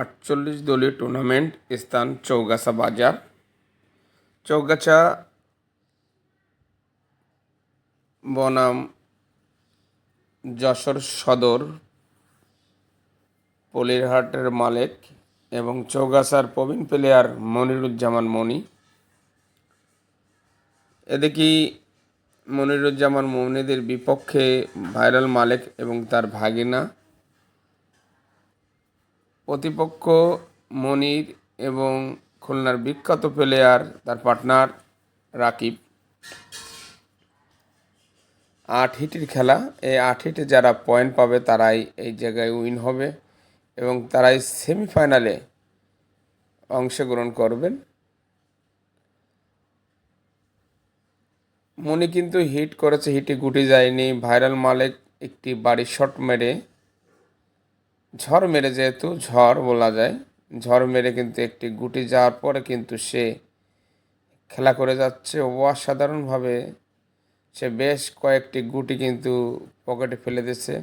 আটচল্লিশ দলীয় টুর্নামেন্ট স্থান চৌগাছা বাজার। চৌগাছা বনাম যশোর সদর, পলিরহাটের মালিক এবং চৌগাছার প্রবীণ প্লেয়ার মনিরুজ্জামান মনি। এদিকে মনিরুজ্জামান মনিদের বিপক্ষে ভাইরাল মালিক এবং তার ভাগিনা প্রতিপক্ষ মনির এবং খুলনার বিখ্যাত প্লেয়ার, তার পার্টনার রাকিব। আট হিটের খেলা। এই আট হিটে যারা পয়েন্ট পাবে, তারাই এই জায়গায় উইন হবে এবং তারাই সেমিফাইনালে অংশগ্রহণ করবেন। মনি কিন্তু হিট করেছে, হিটে গুটি যায়নি। ভাইরাল মালিক একটি বাড়ি শট মেরে ঝড় মেরে যেহেতু, ঝড় বলা যায়। ঝড় মেরে কিন্তু একটি গুটি যাওয়ার পরে কিন্তু সে খেলা করে যাচ্ছে। অসাধারণভাবে সে বেশ কয়েকটি গুটি কিন্তু পকেটে ফেলে দিচ্ছে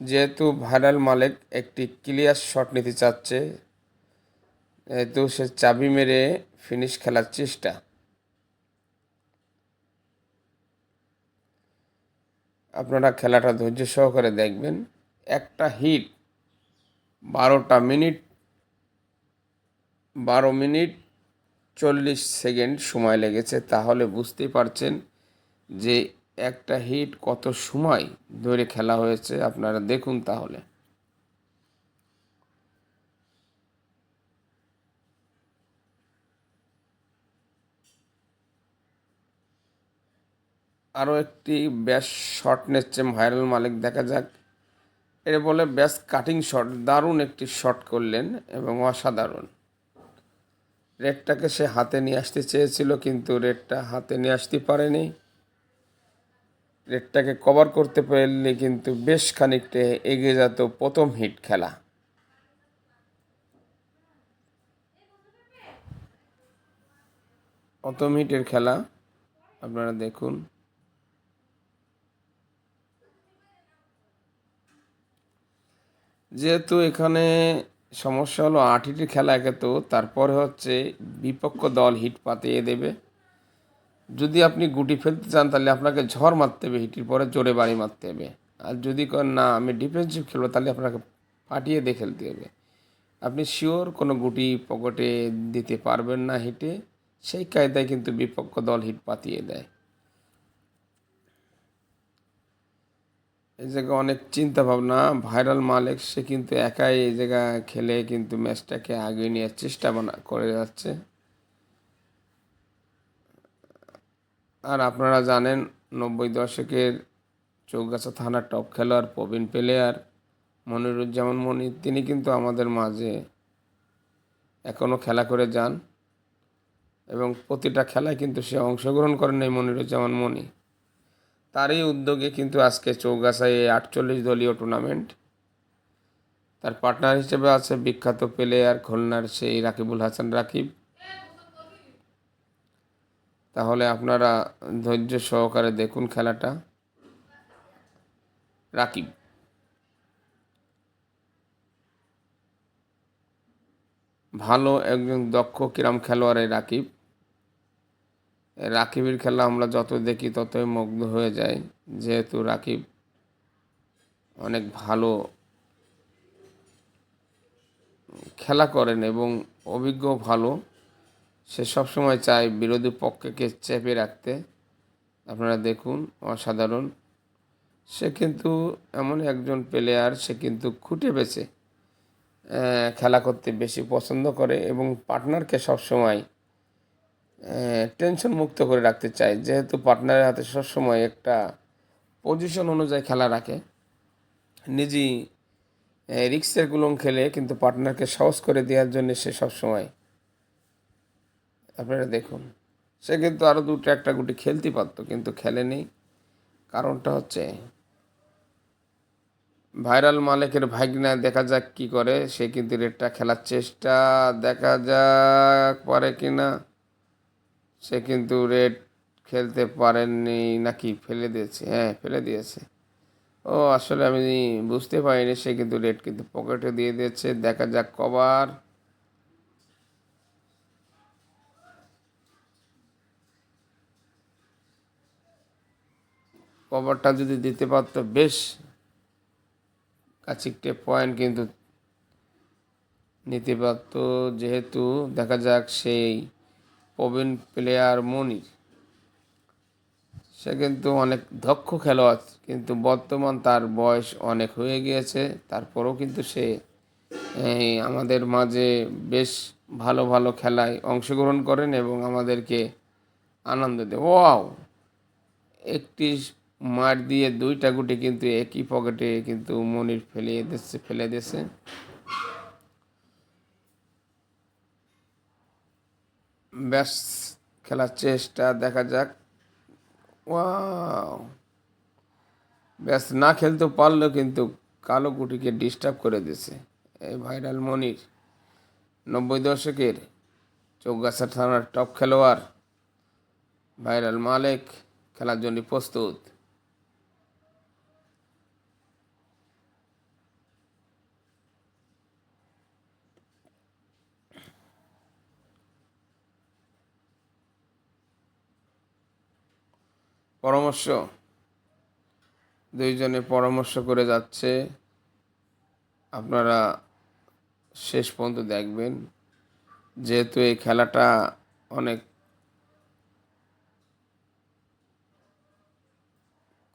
যেহেতু ভাইরাল মালিক একটি ক্লিয়ার শট নিতে চাচ্ছে, যেহেতু সে চাবি মেরে ফিনিশ খেলার চেষ্টা। আপনারা খেলাটা ধৈর্য সহকারে দেখবেন। একটা হিট, বারোটা মিনিট, বারো মিনিট চল্লিশ সেকেন্ড সময় লেগেছে। তাহলে বুঝতেই পারছেন যে একটা হিট কত সময় ধরে খেলা হয়েছে। আপনারা দেখুন তাহলে। আরও একটি ব্যাস শট নিচ্ছে ভাইরাল মালিক। দেখা যাক এটা বলে ব্যাস কাটিং শট। দারুণ একটি শট করলেন এবং অসাধারণ। রেডটাকে সে হাতে নিয়ে আসতে চেয়েছিল, কিন্তু রেডটা হাতে নিয়ে আসতে পারেনি। রেডটাকে কভার করতে পারলে কিন্তু বেশ খানিকটা এগিয়ে যেত প্রথম হিট খেলা। প্রথম হিটের খেলা আপনারা দেখুন। যেহেতু এখানে সমস্যা হলো আট হিটের খেলা একে তো, তারপরে হচ্ছে বিপক্ষ দল হিট পাতিয়ে দেবে। যদি আপনি গুটি ফেলতে চান তাহলে আপনাকে ঝড় মারতে হবে, হিটির পরে জোরে বাড়ি মারতে হবে। আর যদি না, আমি ডিফেন্সিভ খেলব, তাহলে আপনাকে পাঠিয়ে দিয়ে খেলতে হবে। আপনি শিওর কোনো গুটি পকেটে দিতে পারবেন না হিটে, সেই কায়দায় কিন্তু বিপক্ষ দল হিট পাতিয়ে দেয়। এই জায়গায় অনেক চিন্তা ভাবনা ভাইরাল মালিক, সে কিন্তু একাই এই জায়গা খেলে কিন্তু ম্যাচটাকে আগে নেওয়ার চেষ্টা করে যাচ্ছে। আর আপনারা জানেন, নব্বই দশকের চৌগাছা থানার টপ খেলোয়াড় প্রবীণ প্লেয়ার মনিরুজ্জামান মনি, তিনি কিন্তু আমাদের মাঝে এখনও খেলা করে যান। এবং প্রতিটা খেলায় কিন্তু সে অংশগ্রহণ করেন এই মনিরুজ্জামান মনি। তারই উদ্যোগে কিন্তু আজকে চৌগাছায় এই আটচল্লিশ দলীয় টুর্নামেন্ট তার পার্টনার হিসেবে আছে বিখ্যাত প্লেয়ার খুলনার সেই রাকিবুল হাসান রাকিব। তাহলে আপনারা ধৈর্য সহকারে দেখুন খেলাটা। রাকিব। ভালো একজন দক্ষ, কিরাম খেলোয়াড় রাকিব। রাকিবের খেলা আমরা যত দেখি ততই মুগ্ধ হয়ে যাই। যেহেতু রাকিব অনেক ভালো খেলা করেন এবং অভিজ্ঞ ভালো, সে সবসময় চায় বিরোধী পক্ষকে চেপে রাখতে। আপনারা দেখুন, অসাধারণ। সে কিন্তু এমন একজন প্লেয়ার সে কিন্তু খুঁটে বেছে খেলা করতে বেশি পছন্দ করে এবং পার্টনারকে সবসময় টেনশন মুক্ত করে রাখতে চাই। যেহেতু পার্টনারের হাতে সবসময় একটা পজিশন অনুযায়ী খেলা রাখে। নিজেই রিক্সের গুলং খেলে কিন্তু পার্টনারকে সহজ করে দেওয়ার জন্য সে সবসময় আপনারা দেখুন, সে কিন্তু আরও দুটো একটা গুটি খেলতে পারতো, কিন্তু খেলেনি কারণটা হচ্ছে ভাইরাল মালিকের ভাগনা দেখা যাক কি করে, সে কিন্তু রেটটা খেলার চেষ্টা দেখা যাক পারে কি না সে কিন্তু রেড খেলতে পারেননি, নাকি ফেলে দিয়েছে? হ্যাঁ ফেলে দিয়েছে। ও, আসলে আমি বুঝতে পারিনি, সে কিন্তু রেট কিন্তু পকেটে দিয়ে দিয়েছে। দেখা যাক কবার। কভারটা যদি দিতে পারতো, বেশ কাছিকটে পয়েন্ট কিন্তু নিতে পারতো। যেহেতু দেখা যাক সেই প্রবীণ প্লেয়ার মনির। সে কিন্তু অনেক দক্ষ খেলোয়াড়, কিন্তু বর্তমান তার বয়স অনেক হয়ে গিয়েছে। তারপরেও কিন্তু সে আমাদের মাঝে বেশ ভালো ভালো খেলায় অংশগ্রহণ করেন এবং আমাদেরকে আনন্দ দেয় ওয়াও! একটি মার দিয়ে দুইটা গুটি কিন্তু একই পকেটে কিন্তু মনির ফেলিয়ে দিচ্ছে, ফেলে দিয়েছে। ব্যাস খেলার চেষ্টা, দেখা যাক। ওয়াও। ব্যাস না খেলতে পারলেও কিন্তু কালো গুটিকে ডিস্টার্ব করে দিছে এই ভাইরাল মনির। নব্বই দশকের চৌগাছা থানার টপ খেলোয়াড় ভাইরাল মালিক খেলার জন্য প্রস্তুত। পরামর্শ। দুইজনে পরামর্শ করে যাচ্ছে। আপনারা শেষ পর্যন্ত দেখবেন। যেহেতু এই খেলাটা অনেক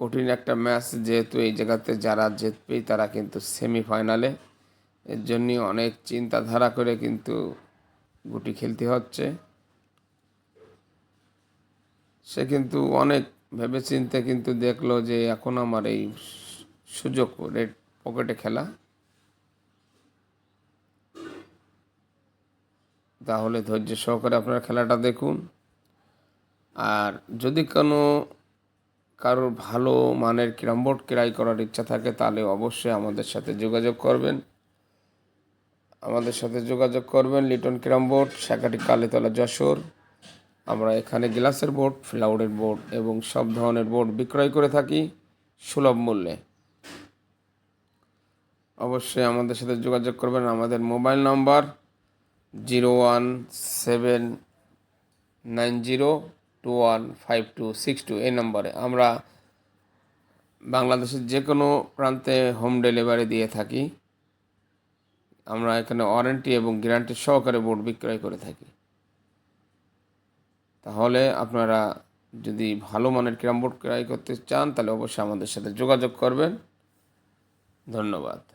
কঠিন একটা ম্যাচ, যেহেতু এই জায়গাতে যারা জিতবেই তারা কিন্তু সেমিফাইনালে। এর জন্য অনেক চিন্তাধারা করে কিন্তু গুটি খেলতে হচ্ছে। সে কিন্তু অনেক ভেবেচিন্তে কিন্তু দেখল যে এখন আমার এই সুযোগ রেড পকেটে খেলা। তাহলে ধৈর্য সহকারে আপনারা খেলাটা দেখুন। আর যদি কোনো কারোর ভালো মানের ক্যারাম বোর্ড ক্রয় করার ইচ্ছা থাকে, তাহলে অবশ্যই আমাদের সাথে যোগাযোগ করবেন। আমাদের সাথে যোগাযোগ করবেন লিটন ক্যারাম বোর্ড শাখাটি কালীতলা যশোর। আমরা এখানে গ্লাসের বোর্ড ফ্লাউডের বোর্ড এবং সব ধরনের বোর্ড বিক্রয় করে থাকি সুলভ মূল্যে। অবশ্যই আমাদের সাথে যোগাযোগ করবেন। আমাদের mobile number zero one seven nine zero two one five two six two. এই নম্বরে আমরা বাংলাদেশের যে কোনো প্রান্তে হোম ডেলিভারি দিয়ে থাকি। আমরা এখানে ওয়ারেন্টি এবং গ্যারান্টি সহকারে বোর্ড বিক্রয় করে থাকি। তাহলে আপনারা যদি ভালো মানের ক্যারাম বোর্ড ক্রয় করতে চান, তাহলে অবশ্যই আমাদের সাথে যোগাযোগ করবেন। ধন্যবাদ।